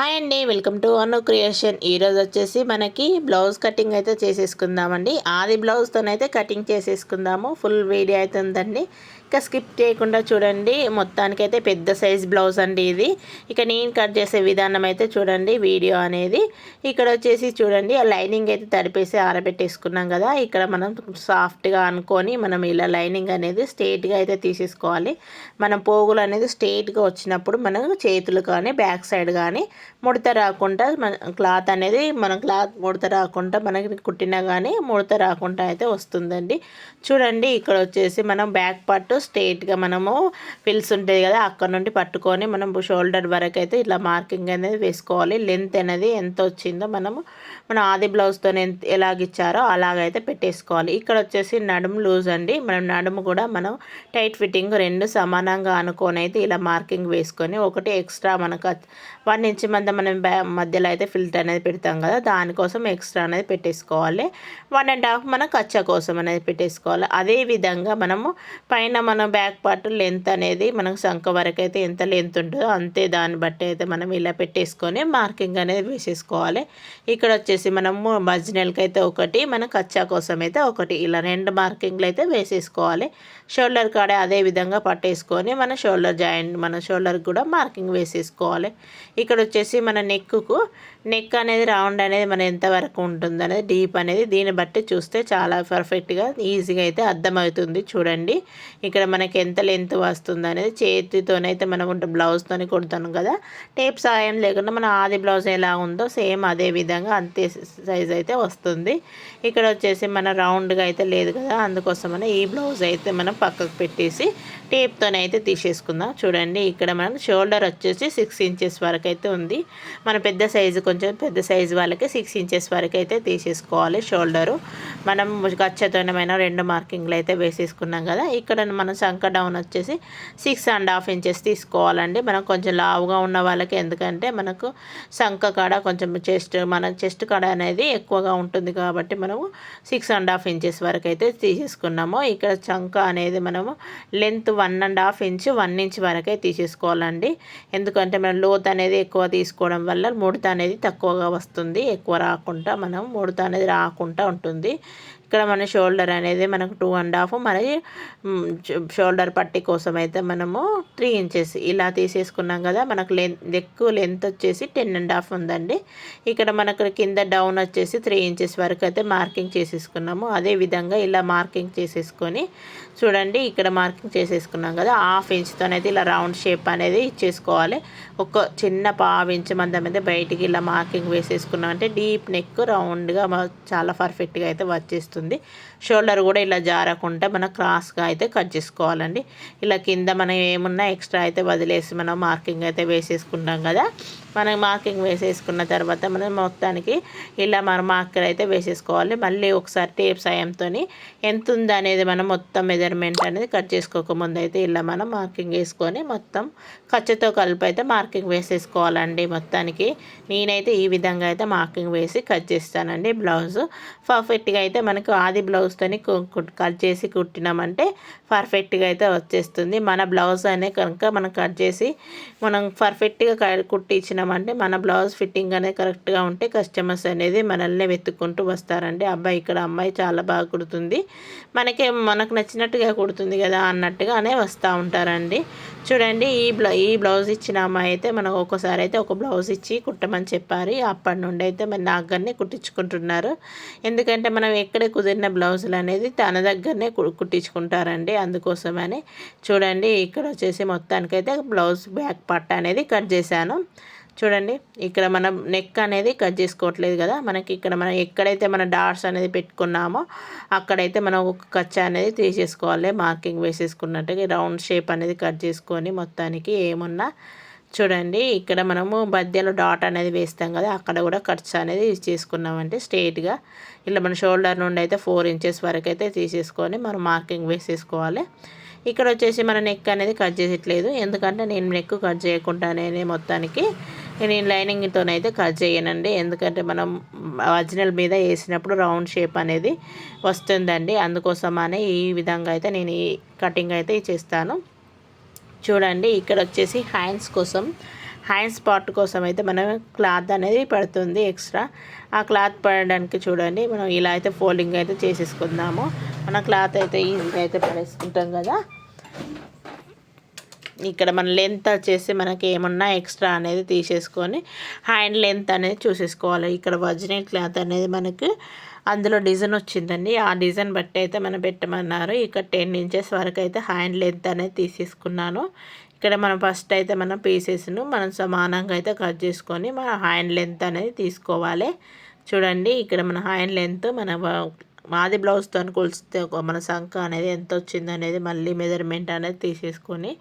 Hi అండి welcome to Anu creation. ఈరోజు వచ్చేసి మనకి బ్లౌజ్ కటింగ్ అయితే చేసేసుకుందామండి. ఆది బ్లౌజ్తోనైతే కటింగ్ చేసేసుకుందాము. ఫుల్ వీడియో అవుతుందండి ఇంకా స్కిప్ చేయకుండా చూడండి. మొత్తానికైతే పెద్ద సైజ్ బ్లౌజ్ అండి ఇది. ఇక నేను కట్ చేసే విధానం అయితే చూడండి వీడియో అనేది. ఇక్కడ వచ్చేసి చూడండి ఆ లైనింగ్ అయితే తడిపేసి ఆరబెట్టేసుకున్నాం కదా. ఇక్కడ మనం సాఫ్ట్గా అనుకొని మనం ఇలా లైనింగ్ అనేది స్ట్రేట్గా అయితే తీసేసుకోవాలి. మనం పోగులు అనేది స్ట్రేట్గా వచ్చినప్పుడు మనం చేతులు కానీ బ్యాక్ సైడ్ కానీ ముడత రాకుండా మన క్లాత్ అనేది మన క్లాత్ ముడత రాకుండా మనకి కుట్టినా కానీ ముడత రాకుండా అయితే వస్తుందండి. చూడండి ఇక్కడ వచ్చేసి మనం బ్యాక్ పార్ట్ స్ట్రేట్గా మనము ఫిల్స్ ఉంటుంది కదా అక్కడ నుండి పట్టుకొని మనం షోల్డర్ వరకు అయితే ఇట్లా మార్కింగ్ అనేది వేసుకోవాలి. లెంత్ అనేది ఎంత వచ్చిందో మనము మన ఆది బ్లౌజ్తో ఎంత ఎలాగిచ్చారో అలాగైతే పెట్టేసుకోవాలి. ఇక్కడ వచ్చేసి నడుము లూజ్ అండి. మనం నడుము కూడా మనం టైట్ ఫిట్టింగ్ రెండు సమానంగా అనుకొని అయితే ఇలా మార్కింగ్ వేసుకొని ఒకటి ఎక్స్ట్రా మనకు వన్ ఇంచ్ మంద మనం మధ్యలో అయితే ఫిల్టర్ అనేది పెడతాం కదా దానికోసం ఎక్స్ట్రా అనేది పెట్టేసుకోవాలి. వన్ అండ్ హాఫ్ మనం కచ్చ కోసం అనేది పెట్టేసుకోవాలి. అదే విధంగా మనము పైన మన బ్యాక్ పార్ట్ లెంత్ అనేది మనకు సంఖ వరకు అయితే ఎంత లెంత్ ఉంటుందో అంతే దాన్ని బట్టి అయితే మనం ఇలా పెట్టేసుకొని మార్కింగ్ అనేది వేసేసుకోవాలి. ఇక్కడ వచ్చేసి మనము మజ్జినల్కి అయితే ఒకటి మన కచ్చా కోసం అయితే ఒకటి. ఇలా రెండు మార్కింగ్లు అయితే వేసేసుకోవాలి. షోల్డర్ కాడే అదే విధంగా పట్టేసుకొని మన షోల్డర్ జాయింట్ మన షోల్డర్కి కూడా మార్కింగ్ వేసేసుకోవాలి. ఇక్కడ వచ్చేసి మన నెక్కు నెక్ అనేది రౌండ్ అనేది మన ఎంతవరకు ఉంటుంది అనేది డీప్ అనేది దీన్ని బట్టి చూస్తే చాలా పర్ఫెక్ట్గా ఈజీగా అయితే అర్థమవుతుంది చూడండి. ఇక్కడ మనకి ఎంత లెంత్ వస్తుంది అనేది చేతితోనైతే మనం బ్లౌజ్తోని కొడతాను కదా. టేప్ సాయం లేకుండా మన ఆది బ్లౌజ్ ఎలా ఉందో సేమ్ అదే విధంగా అంతే సైజ్ అయితే వస్తుంది. ఇక్కడ వచ్చేసి మన రౌండ్గా అయితే లేదు కదా అందుకోసమని ఈ బ్లౌజ్ అయితే మనం పక్కకు పెట్టేసి టేప్తోనైతే తీసేసుకుందాం. చూడండి ఇక్కడ మనం షోల్డర్ వచ్చేసి సిక్స్ ఇంచెస్ వరకు అయితే ఉంది. మన పెద్ద సైజు కొంచెం పెద్ద సైజు వాళ్ళకి సిక్స్ ఇంచెస్ వరకు అయితే తీసేసుకోవాలి షోల్డరు. మనం ఖచ్చితమైన రెండు మార్కింగ్లు అయితే వేసేసుకున్నాం కదా. ఇక్కడ మనం సంక డౌన్ వచ్చేసి సిక్స్ అండ్ హాఫ్ ఇంచెస్ తీసుకోవాలండి. మనం కొంచెం లావుగా ఉన్న వాళ్ళకి ఎందుకంటే మనకు సంక కాడ కొంచెం చెస్ట్ మన చెస్ట్ కాడ అనేది ఎక్కువగా ఉంటుంది కాబట్టి మనము సిక్స్ అండ్ హాఫ్ ఇంచెస్ వరకు అయితే తీసేసుకున్నాము. ఇక్కడ చంక అనేది మనము length one and half inch one inch వరకే తీసేసుకోవాలండి. ఎందుకంటే మనం లోత్ అనేది ఎక్కువ తీసుకోవడం వల్ల ముడత అనేది తక్కువగా వస్తుంది. ఎక్కువ రాకుండా మనం ముడత అనేది రాకుండా ఉంటుంది. ఇక్కడ మన షోల్డర్ అనేది మనకు టూ అండ్ హాఫ్ మరి షోల్డర్ పట్టి కోసం అయితే మనము త్రీ ఇంచెస్ ఇలా తీసేసుకున్నాం కదా మనకు లెంత్ ఎక్కువ లెంత్ వచ్చేసి టెన్ అండ్ హాఫ్ ఉందండి. ఇక్కడ మనకు కింద డౌన్ వచ్చేసి త్రీ ఇంచెస్ వరకు అయితే మార్కింగ్ చేసేసుకున్నాము. అదే విధంగా ఇలా మార్కింగ్ చేసేసుకొని చూడండి ఇక్కడ మార్కింగ్ చేసేసుకున్నాం కదా హాఫ్ ఇంచ్తోనైతే ఇలా రౌండ్ షేప్ అనేది ఇచ్చేసుకోవాలి. ఒక చిన్న పావు ఇంచ్ మందం అయితే బయటికి ఇలా మార్కింగ్ వేసేసుకున్నాం. అంటే డీప్ నెక్ రౌండ్గా చాలా పర్ఫెక్ట్గా అయితే వచ్చేస్తుంది. షోల్డర్ కూడా ఇలా జారకుండా మనం క్రాస్గా అయితే కట్ చేసుకోవాలండి. ఇలా కింద మనం ఏమున్నా ఎక్స్ట్రా అయితే వదిలేసి మనం మార్కింగ్ అయితే వేసేసుకుంటాం కదా. మనం మార్కింగ్ వేసేసుకున్న తర్వాత మనం మొత్తానికి ఇలా మనం మార్కర్ అయితే వేసేసుకోవాలి. మళ్ళీ ఒకసారి టేప్ సాయంతో ఎంత ఉంది అనేది మనం మొత్తం మెజర్మెంట్ అనేది కట్ చేసుకోకముందు అయితే ఇలా మనం మార్కింగ్ వేసుకొని మొత్తం ఖర్చుతో కలిపి అయితే మార్కింగ్ వేసేసుకోవాలండి. మొత్తానికి నేనైతే ఈ విధంగా అయితే మార్కింగ్ వేసి కట్ చేస్తానండి. బ్లౌజ్ పర్ఫెక్ట్గా అయితే మనకు ఆది బ్లౌజ్తోని కట్ చేసి కుట్టినామంటే పర్ఫెక్ట్గా అయితే వచ్చేస్తుంది. మన బ్లౌజ్ అనే కనుక మనం కట్ చేసి మనం పర్ఫెక్ట్గా కుట్టి ఇచ్చినామంటే మన బ్లౌజ్ ఫిట్టింగ్ అనేది కరెక్ట్గా ఉంటే కస్టమర్స్ అనేది మనల్ని వెతుక్కుంటూ వస్తారండి. అబ్బాయి ఇక్కడ అమ్మాయి చాలా బాగా కుడుతుంది. మనకి మనకు నచ్చినట్టుగా కుడుతుంది కదా అన్నట్టుగానే వస్తూ ఉంటారండి. చూడండి ఈ బ్లౌ ఈ బ్లౌజ్ ఇచ్చిన అమ్మాయి అయితే మనకు ఒక్కోసారి అయితే ఒక బ్లౌజ్ ఇచ్చి కుట్టమని చెప్పారు. అప్పటి నుండి అయితే మరి నాగర్నే కుట్టించుకుంటున్నారు. ఎందుకంటే మనం ఎక్కడే కుదిరిన బ్లౌజులు అనేది తన దగ్గరనే కుట్టించుకుంటారండి. అందుకోసమని చూడండి ఇక్కడ వచ్చేసి మొత్తానికైతే బ్లౌజ్ బ్యాక్ పట్ట అనేది కట్ చేశాను. చూడండి ఇక్కడ మనం నెక్ అనేది కట్ చేసుకోవట్లేదు కదా. మనకి ఇక్కడ మనం ఎక్కడైతే మన డాట్స్ అనేది పెట్టుకున్నామో అక్కడైతే మనం ఒక కచ్చ అనేది తీసేసుకోవాలి. మార్కింగ్ వేసేసుకున్నట్టుగా రౌండ్ షేప్ అనేది కట్ చేసుకొని మొత్తానికి ఏమున్నా చూడండి ఇక్కడ మనము మధ్యలో డాట్ అనేది వేస్తాం కదా అక్కడ కూడా కట్స్ అనేది చేసుకున్నామంటే స్ట్రేట్గా ఇలా మన షోల్డర్ నుండి అయితే ఫోర్ ఇంచెస్ వరకు అయితే తీసేసుకొని మనం మార్కింగ్ వేసేసుకోవాలి. ఇక్కడ వచ్చేసి మన నెక్ అనేది కట్ చేసేట్లేదు ఎందుకంటే నేను నెక్ కట్ చేయకుండానే మొత్తానికి నేను లైనింగ్తోనైతే కట్ చేయనండి. ఎందుకంటే మనం ఒరిజినల్ మీద వేసినప్పుడు రౌండ్ షేప్ అనేది వస్తుందండి. అందుకోసమనే ఈ విధంగా అయితే నేను ఈ కటింగ్ అయితే చేస్తాను. చూడండి ఇక్కడ వచ్చేసి హ్యాండ్స్ కోసం హ్యాండ్స్ స్పాట్ కోసం అయితే మనం క్లాత్ అనేది పడుతుంది ఎక్స్ట్రా. ఆ క్లాత్ పడడానికి చూడండి మనం ఇలా అయితే ఫోల్డింగ్ అయితే చేసేసుకుందాము. మన క్లాత్ అయితే ఈజీగా అయితే పడేసుకుంటాం కదా. ఇక్కడ మన లెంత్ వచ్చేసి మనకి ఏమన్నా ఎక్స్ట్రా అనేది తీసేసుకొని హ్యాండ్ లెంత్ అనేది చూసేసుకోవాలి. ఇక్కడ ఒరిజినల్ క్లాత్ అనేది మనకి అందులో డిజైన్ వచ్చిందండి. ఆ డిజైన్ బట్టి అయితే మనం పెట్టమన్నారు. ఇక్కడ టెన్ ఇంచెస్ వరకు అయితే హ్యాండ్ లెంత్ అనేది తీసేసుకున్నాను. ఇక్కడ మనం ఫస్ట్ అయితే మనం పీసెస్ను మనం సమానంగా అయితే కట్ చేసుకొని మన హ్యాండ్ లెంత్ అనేది తీసుకోవాలి. చూడండి ఇక్కడ మన హ్యాండ్ లెంత్ మన మాది బ్లౌజ్తో కొలిస్తే మన సంఖ అనేది ఎంత వచ్చింది అనేది మళ్ళీ మెజర్మెంట్ అనేది తీసేసుకొని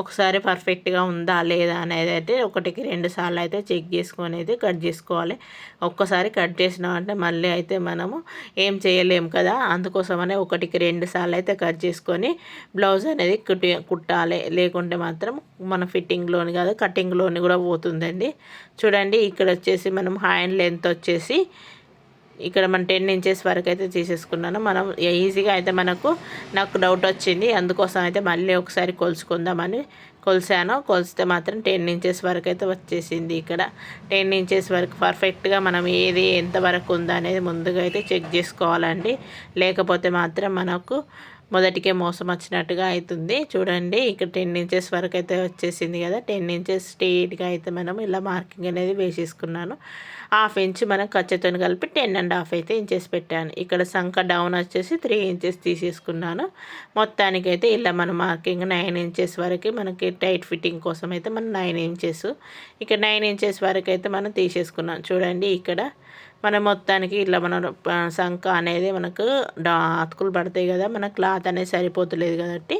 ఒకసారి పర్ఫెక్ట్గా ఉందా లేదా అనేది అయితే ఒకటికి రెండు సార్లు అయితే చెక్ చేసుకొని అయితే కట్ చేసుకోవాలి. ఒక్కసారి కట్ చేసినామంటే మళ్ళీ అయితే మనము ఏం చేయలేము కదా? అందుకోసమనే ఒకటికి రెండు సార్లు అయితే కట్ చేసుకొని బ్లౌజ్ అనేది కుట్టి కుట్టాలి. లేకుంటే మాత్రం మన ఫిట్టింగ్లోని కాదు కటింగ్లోని కూడా పోతుందండి. చూడండి ఇక్కడ వచ్చేసి మనం హ్యాండ్ లెంత్ వచ్చేసి ఇక్కడ మనం టెన్ ఇంచెస్ వరకు అయితే తీసేసుకున్నాను. మనం ఈజీగా అయితే మనకు నాకు డౌట్ వచ్చింది. అందుకోసం అయితే మళ్ళీ ఒకసారి కొలుచుకుందామని కొలిసాను. కొలిస్తే మాత్రం టెన్ ఇంచెస్ వరకు అయితే వచ్చేసింది ఇక్కడ. టెన్ ఇంచెస్ వరకు పర్ఫెక్ట్గా మనం ఏది ఎంతవరకు ఉందా అనేది ముందుగా అయితే చెక్ చేసుకోవాలండి. లేకపోతే మాత్రం మనకు మొదటికే మోసం వచ్చినట్టుగా అవుతుంది. చూడండి ఇక్కడ టెన్ ఇంచెస్ వరకు అయితే వచ్చేసింది కదా. టెన్ ఇంచెస్ స్ట్రెయిట్గా అయితే మనం ఇలా మార్కింగ్ అనేది వేసేసుకున్నాను. హాఫ్ ఇంచ్ మనం ఖర్చుతో కలిపి టెన్ అండ్ హాఫ్ అయితే ఇంచెస్ పెట్టాను. ఇక్కడ సంఖ డౌన్ వచ్చేసి త్రీ ఇంచెస్ తీసేసుకున్నాను. మొత్తానికి అయితే ఇలా మన మార్కింగ్ నైన్ ఇంచెస్ వరకు మనకి టైట్ ఫిట్టింగ్ కోసం అయితే మనం నైన్ ఇంచెస్ ఇక్కడ నైన్ ఇంచెస్ వరకు అయితే మనం తీసేసుకున్నాం. చూడండి ఇక్కడ మన మొత్తానికి ఇట్లా మన సంఖ అనేది మనకు అతుకులు పడతాయి కదా మన క్లాత్ అనేది సరిపోతలేదు కాబట్టి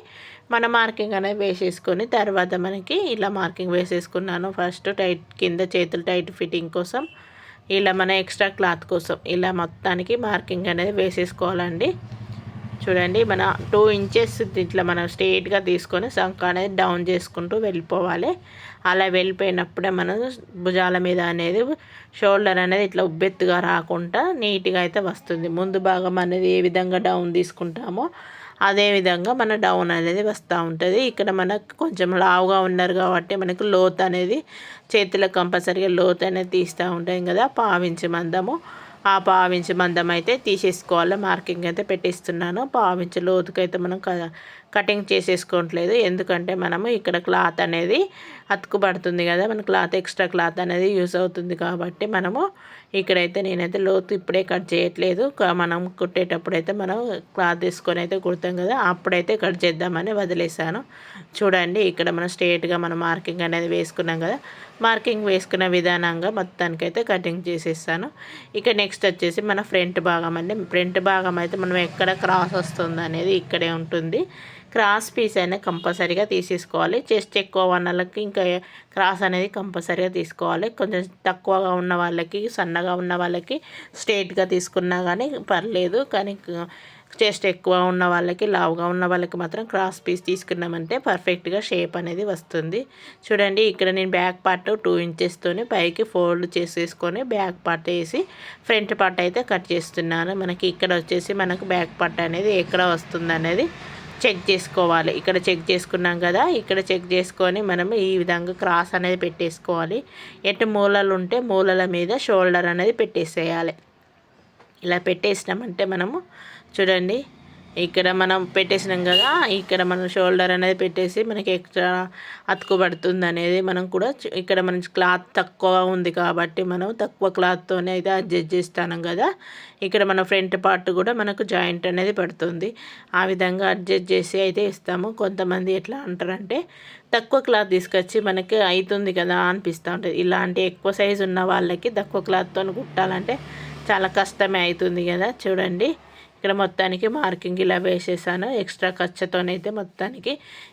మన మార్కింగ్ అనేది వేసేసుకొని తర్వాత మనకి ఇలా మార్కింగ్ వేసేసుకున్నాను. ఫస్ట్ టైట్ కింద చేతులు టైట్ ఫిట్టింగ్ కోసం ఇలా మన ఎక్స్ట్రా క్లాత్ కోసం ఇలా మొత్తానికి మార్కింగ్ అనేది వేసేసుకోవాలండి. చూడండి మన టూ ఇంచెస్ ఇట్లా మనం స్ట్రేట్గా తీసుకొని సంఖ అనేది డౌన్ చేసుకుంటూ వెళ్ళిపోవాలి. అలా వెళ్ళిపోయినప్పుడే మనం భుజాల మీద అనేది షోల్డర్ అనేది ఇట్లా ఉబ్బెత్తుగా రాకుండా నీట్గా అయితే వస్తుంది. ముందు భాగం అనేది ఏ విధంగా డౌన్ తీసుకుంటామో అదేవిధంగా మన డౌన్ అనేది వస్తూ ఉంటుంది. ఇక్కడ మనకు కొంచెం లావుగా ఉన్నారు కాబట్టి మనకు లోత్ అనేది చేతులకు కంపల్సరీగా లోత్ అనేది తీస్తూ ఉంటాం కదా పావించి మందము. ఆ పావించి మందం అయితే తీసేసుకోవాలి. మార్కింగ్ అయితే పెట్టిస్తున్నాను. పావించి లోతుకైతే మనం కటింగ్ చేసేసుకోవట్లేదు. ఎందుకంటే మనము ఇక్కడ క్లాత్ అనేది అతుకుబడుతుంది కదా మన క్లాత్ ఎక్స్ట్రా క్లాత్ అనేది యూస్ అవుతుంది కాబట్టి మనము ఇక్కడైతే నేనైతే లోతు ఇప్పుడే కట్ చేయట్లేదు. మనం కుట్టేటప్పుడు అయితే మనం క్లాత్ తీసుకొని అయితే కుడతాం కదా అప్పుడైతే కట్ చేద్దామని వదిలేసాను. చూడండి ఇక్కడ మనం స్ట్రేట్గా మనం మార్కింగ్ అనేది వేసుకున్నాం కదా మార్కింగ్ వేసుకున్న విధానంగా మొత్తానికైతే కటింగ్ చేసేస్తాను ఇక నెక్స్ట్ వచ్చేసి మన ఫ్రంట్ భాగం అండి. ఫ్రంట్ భాగం అయితే మనం ఎక్కడ క్రాస్ వస్తుంది అనేది ఇక్కడే ఉంటుంది. క్రాస్ పీస్ అయినా కంపల్సరీగా తీసేసుకోవాలి. చెస్ట్ ఎక్కువ వాళ్ళకి ఇంకా క్రాస్ అనేది కంపల్సరీగా తీసుకోవాలి. కొంచెం తక్కువగా ఉన్న వాళ్ళకి సన్నగా ఉన్న వాళ్ళకి స్ట్రేట్గా తీసుకున్నా కానీ పర్లేదు. కానీ చెస్ట్ ఎక్కువ ఉన్న వాళ్ళకి లావుగా ఉన్న వాళ్ళకి మాత్రం క్రాస్ పీస్ తీసుకున్నామంటే పర్ఫెక్ట్గా షేప్ అనేది వస్తుంది. చూడండి ఇక్కడ నేను బ్యాక్ పార్ట్ టూ ఇంచెస్తోనే పైకి ఫోల్డ్ చేసేసుకొని బ్యాక్ పార్ట్ వేసి ఫ్రంట్ పార్ట్ అయితే కట్ చేస్తున్నాను. మనకి ఇక్కడ వచ్చేసి మనకు బ్యాక్ పార్ట్ అనేది ఎక్కడ వస్తుంది అనేది చెక్ చేసుకోవాలి. ఇక్కడ చెక్ చేసుకున్నాం కదా ఇక్కడ చెక్ చేసుకొని మనం ఈ విధంగా క్రాస్ అనేది పెట్టేసుకోవాలి. ఎటు మూలలు ఉంటే మూలల మీద షోల్డర్ అనేది పెట్టేసేయాలి. ఇలా పెట్టేసినామంటే మనము చూడండి ఇక్కడ మనం పెట్టేసినాం కదా ఇక్కడ మనం షోల్డర్ అనేది పెట్టేసి మనకి ఎక్స్ట్రా అతుకుబడుతుంది అనేది మనం కూడా ఇక్కడ మన క్లాత్ తక్కువ ఉంది కాబట్టి మనం తక్కువ క్లాత్తోనే అయితే అడ్జస్ట్ చేస్తాను కదా. ఇక్కడ మన ఫ్రంట్ పార్ట్ కూడా మనకు జాయింట్ అనేది పడుతుంది. ఆ విధంగా అడ్జస్ట్ చేసి అయితే ఇస్తాము. కొంతమంది ఎట్లా అంటారంటే తక్కువ క్లాత్ తీసుకొచ్చి మనకి అవుతుంది కదా అనిపిస్తూ ఉంటుంది. ఇలాంటి ఎక్కువ సైజు ఉన్న వాళ్ళకి తక్కువ క్లాత్తో కుట్టాలంటే చాలా కష్టమే అవుతుంది కదా చూడండి. ఇక్కడ మొత్తానికి మార్కింగ్ ఇలా వేసేసాను. ఎక్స్ట్రా ఖర్చుతోనైతే మొత్తానికి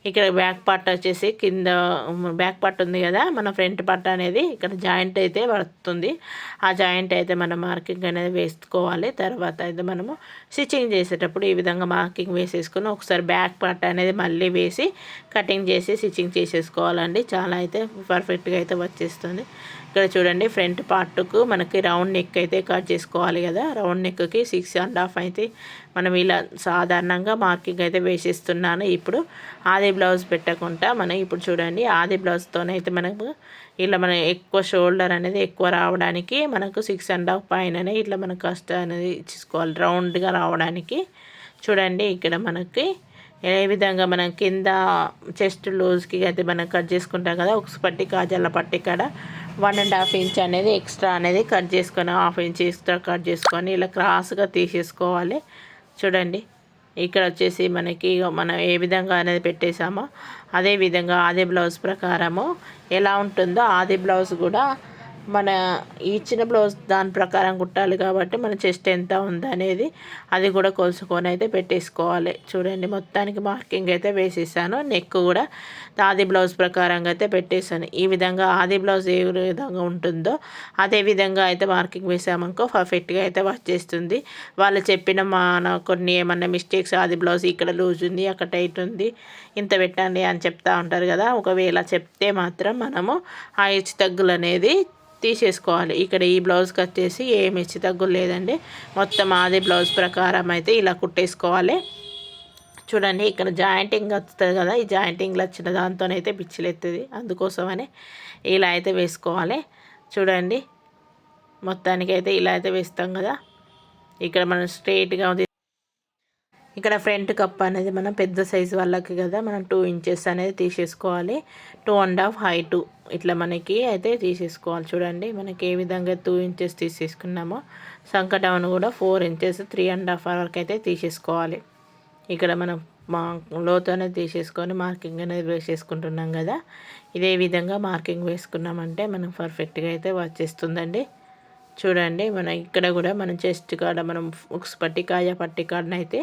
ఇక్కడ బ్యాక్ పార్ట్ వచ్చేసి కింద బ్యాక్ పార్ట్ ఉంది కదా మన ఫ్రంట్ పార్ట్ అనేది ఇక్కడ జాయింట్ అయితే పడుతుంది ఆ జాయింట్ అయితే మనం మార్కింగ్ అనేది వేసుకోవాలి. తర్వాత అయితే మనము స్టిచ్చింగ్ చేసేటప్పుడు ఈ విధంగా మార్కింగ్ వేసేసుకుని ఒకసారి బ్యాక్ పార్ట్ అనేది మళ్ళీ వేసి కటింగ్ చేసి స్టిచ్చింగ్ చేసేసుకోవాలండి. చాలా అయితే పర్ఫెక్ట్గా అయితే వచ్చేస్తుంది. ఇక్కడ చూడండి ఫ్రంట్ పార్ట్కు మనకి రౌండ్ నెక్ అయితే కట్ చేసుకోవాలి కదా. రౌండ్ నెక్కి సిక్స్ అండ్ హాఫ్ అయితే మనం ఇలా సాధారణంగా మార్కింగ్ అయితే వేసేస్తున్నాను. ఇప్పుడు ఆది బ్లౌజ్ పెట్టకుండా మనం ఇప్పుడు చూడండి ఆది బ్లౌజ్తోనైతే మనకు ఇలా మనం ఎక్కువ షోల్డర్ అనేది ఎక్కువ రావడానికి మనకు సిక్స్ అండ్ హాఫ్ పైననే ఇట్లా మనం కష్టం అనేది ఇచ్చుకోవాలి రౌండ్గా రావడానికి చూడండి ఇక్కడ మనకి ఏ విధంగా మనం కింద చెస్ట్ లూజ్కి అయితే మనం కట్ చేసుకుంటాం కదా. ఒక పట్టి కాజాల పట్టి కాడ వన్ అండ్ హాఫ్ ఇంచ్ అనేది ఎక్స్ట్రా అనేది కట్ చేసుకొని హాఫ్ ఇంచ్ ఎక్స్ట్రా కట్ చేసుకొని ఇలా క్రాస్గా తీసేసుకోవాలి. చూడండి ఇక్కడ వచ్చేసి మనకి మనం ఏ విధంగా అనేది పెట్టేసామో అదే విధంగా ఆది బ్లౌజ్ ప్రకారము ఎలా ఉంటుందో ఆది బ్లౌజ్ కూడా మన ఇచ్చిన బ్లౌజ్ దాని ప్రకారం కుట్టాలి కాబట్టి మన చెస్ట్ ఎంత ఉందనేది అది కూడా కొలుసుకొని అయితే పెట్టేసుకోవాలి. చూడండి మొత్తానికి మార్కింగ్ అయితే వేసేసాను. నెక్ కూడా ఆది బ్లౌజ్ ప్రకారంగా అయితే పెట్టేశాను. ఈ విధంగా ఆది బ్లౌజ్ ఏ విధంగా ఉంటుందో అదే విధంగా అయితే మార్కింగ్ వేసామనుకో పర్ఫెక్ట్గా అయితే వచ్చేస్తుంది వాళ్ళు చెప్పిన మన కొన్ని ఏమన్నా మిస్టేక్స్ ఆది బ్లౌజ్ ఇక్కడ లూజ్ ఉంది అక్కడ టైట్ ఉంది ఇంత పెట్టండి అని చెప్తా ఉంటారు కదా. ఒకవేళ చెప్తే మాత్రం మనము ఆ హెచ్చు తగ్గులు అనేది తీసేసుకోవాలి. ఇక్కడ ఈ బ్లౌజ్కి వచ్చేసి ఏమి ఇచ్చి తగ్గులు లేదండి. మొత్తం అదే బ్లౌజ్ ప్రకారం అయితే ఇలా కుట్టేసుకోవాలి. చూడండి ఇక్కడ జాయింటింగ్ వస్తుంది కదా ఈ జాయింటింగ్లో వచ్చిన దాంతోనైతే పిచ్చిలెత్తుంది అందుకోసమని ఇలా అయితే వేసుకోవాలి. చూడండి మొత్తానికి అయితే ఇలా అయితే వేస్తాం కదా. ఇక్కడ మనం స్ట్రైట్గా ఇక్కడ ఫ్రంట్ కప్ అనేది మనం పెద్ద సైజు వాళ్ళకి కదా మనం టూ ఇంచెస్ అనేది తీసేసుకోవాలి. టూ అండ్ హాఫ్ హైటు ఇట్లా మనకి అయితే తీసేసుకోవాలి. చూడండి మనకి ఏ విధంగా టూ ఇంచెస్ తీసేసుకున్నామో సంకటం కూడా four inches three and half వరకు అయితే తీసేసుకోవాలి. ఇక్కడ మనం మా లోతోనే తీసేసుకొని మార్కింగ్ అనేది వేసేసుకుంటున్నాం కదా. ఇదే విధంగా మార్కింగ్ వేసుకున్నామంటే మనం పర్ఫెక్ట్గా అయితే వచ్చేస్తుందండి. చూడండి మన ఇక్కడ కూడా మనం చెస్ట్ కాడ మనం ఉక్స్ పట్టి కాయ పట్టి కాడనైతే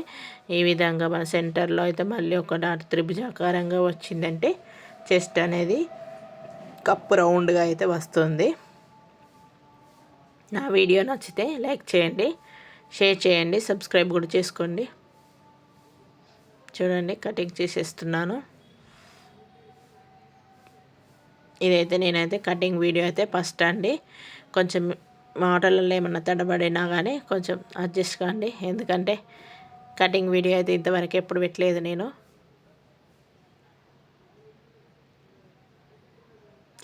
ఈ విధంగా మన సెంటర్లో అయితే మళ్ళీ ఒక డాట్ త్రిభుజాకారంగా వచ్చిందంటే చెస్ట్ అనేది కప్పు రౌండ్గా అయితే వస్తుంది. నా వీడియో నచ్చితే లైక్ చేయండి షేర్ చేయండి సబ్స్క్రైబ్ కూడా చేసుకోండి. చూడండి కటింగ్ చేసేస్తున్నాను. ఇదైతే నేనైతే కటింగ్ వీడియో అయితే ఫస్ట్ అండి. కొంచెం మాటలలో ఏమన్నా తడబడినా కానీ కొంచెం అడ్జస్ట్ కాండి ఎందుకంటే కటింగ్ వీడియో అయితే ఇంతవరకు ఎప్పుడు పెట్టలేదు నేను.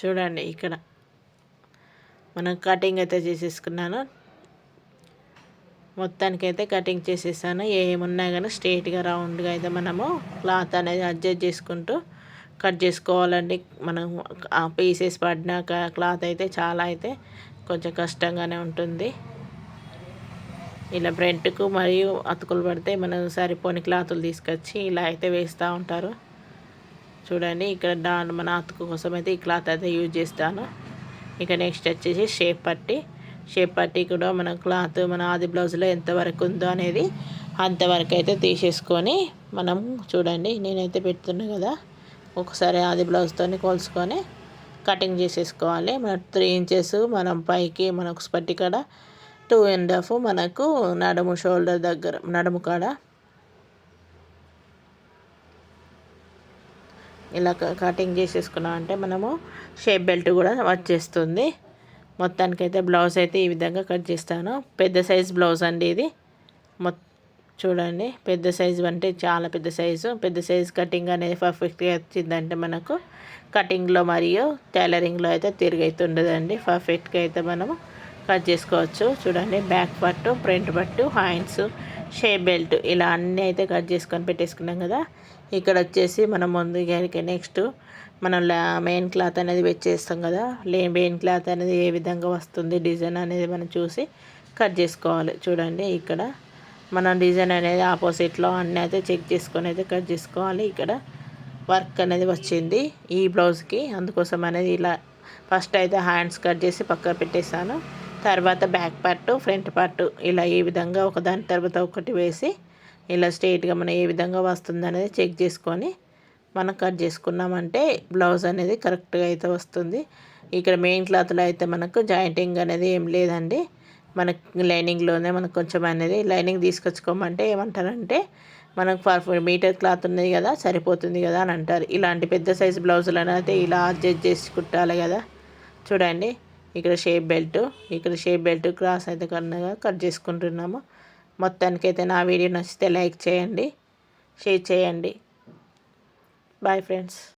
చూడండి ఇక్కడ మనం కటింగ్ అయితే చేసేసుకున్నాను. మొత్తానికి అయితే కటింగ్ చేసేసాను. ఏమున్నా కానీ స్ట్రేట్గా రౌండ్గా అయితే మనము క్లాత్ అనేది అడ్జస్ట్ చేసుకుంటూ కట్ చేసుకోవాలండి. మనం పీసెస్ పడినాక క్లాత్ అయితే చాలా అయితే కొంచెం కష్టంగానే ఉంటుంది. ఇలా బ్రెంట్కు మరియు అతుకులు పడితే మనం సరిపోని క్లాతులు తీసుకొచ్చి ఇలా అయితే వేస్తూ ఉంటారు. చూడండి ఇక్కడ డా మన అతుకు కోసం అయితే ఈ క్లాత్ అయితే యూజ్ చేస్తాను. ఇక నెక్స్ట్ వచ్చేసి షేప్ పట్టి. షేప్ పట్టి కూడా మన క్లాత్ మన ఆది బ్లౌజ్లో ఎంతవరకు ఉందో అనేది అంతవరకు అయితే తీసేసుకొని మనం చూడండి నేనైతే పెడుతున్నా కదా. ఒకసారి ఆది బ్లౌజ్తో కోల్చుకొని కటింగ్ చేసేసుకోవాలి. మనం త్రీ ఇంచెస్ మనం పైకి మనకు స్పట్టి కాడ టూ అండ్ హాఫ్ మనకు నడుము షోల్డర్ దగ్గర నడుము కాడ. ఇలా కటింగ్ చేసేసుకున్నాం అంటే మనము షేప్ బెల్ట్ కూడా వచ్చేస్తుంది. మొత్తానికైతే బ్లౌజ్ అయితే ఈ విధంగా కట్ చేస్తాను. పెద్ద సైజ్ బ్లౌజ్ అండి ఇది. మొత్తం చూడండి పెద్ద సైజు అంటే చాలా పెద్ద సైజు. పెద్ద సైజు కటింగ్ అనేది పర్ఫెక్ట్గా వచ్చిందంటే మనకు కటింగ్లో మరియు టైలరింగ్లో అయితే తిరిగైతుండదండి. పర్ఫెక్ట్గా అయితే మనము కట్ చేసుకోవచ్చు. చూడండి బ్యాక్ పట్టు ఫ్రంట్ పట్టు హ్యాండ్స్ షేప్ బెల్ట్ ఇలా అన్నీ అయితే కట్ చేసుకొని పెట్టేసుకున్నాం కదా. ఇక్కడ వచ్చేసి మనం ముందుగా నెక్స్ట్ మనం మెయిన్ క్లాత్ అనేది వచ్చేస్తాం కదా. లే మెయిన్ క్లాత్ అనేది ఏ విధంగా వస్తుంది డిజైన్ అనేది మనం చూసి కట్ చేసుకోవాలి. చూడండి ఇక్కడ మనం డిజైన్ అనేది ఆపోజిట్లో అన్నీ అయితే చెక్ చేసుకొని అయితే కట్ చేసుకోవాలి. ఇక్కడ వర్క్ అనేది వచ్చింది ఈ బ్లౌజ్కి. అందుకోసం అనేది ఇలా ఫస్ట్ అయితే హ్యాండ్స్ కట్ చేసి పక్క పెట్టేశాను. తర్వాత బ్యాక్ పార్ట్ ఫ్రంట్ పార్ట్ ఇలా ఏ విధంగా ఒకదాని తర్వాత ఒకటి వేసి ఇలా స్ట్రైట్గా మనం ఏ విధంగా వస్తుంది అనేది చెక్ చేసుకొని మనం కట్ చేసుకున్నామంటే బ్లౌజ్ అనేది కరెక్ట్గా అయితే వస్తుంది. ఇక్కడ మెయిన్ క్లాత్లో అయితే మనకు జాయింటింగ్ అనేది ఏం లేదండి. మనకు లైనింగ్లోనే మనకు కొంచెం అనేది లైనింగ్ తీసుకొచ్చుకోమంటే ఏమంటారంటే మనకు ఫర్ మీటర్ క్లాత్ ఉన్నది కదా సరిపోతుంది కదా అని అంటారు. ఇలాంటి పెద్ద సైజు బ్లౌజులను అయితే ఇలా అడ్జస్ట్ చేసి కుట్టాలి కదా. చూడండి ఇక్కడ షేప్ బెల్ట్ ఇక్కడ షేప్ బెల్ట్ క్రాస్ అయితే కన్నగా కట్ చేసుకుంటున్నాము. మొత్తానికి అయితే నా వీడియో నచ్చితే లైక్ చేయండి షేర్ చేయండి. Bye friends.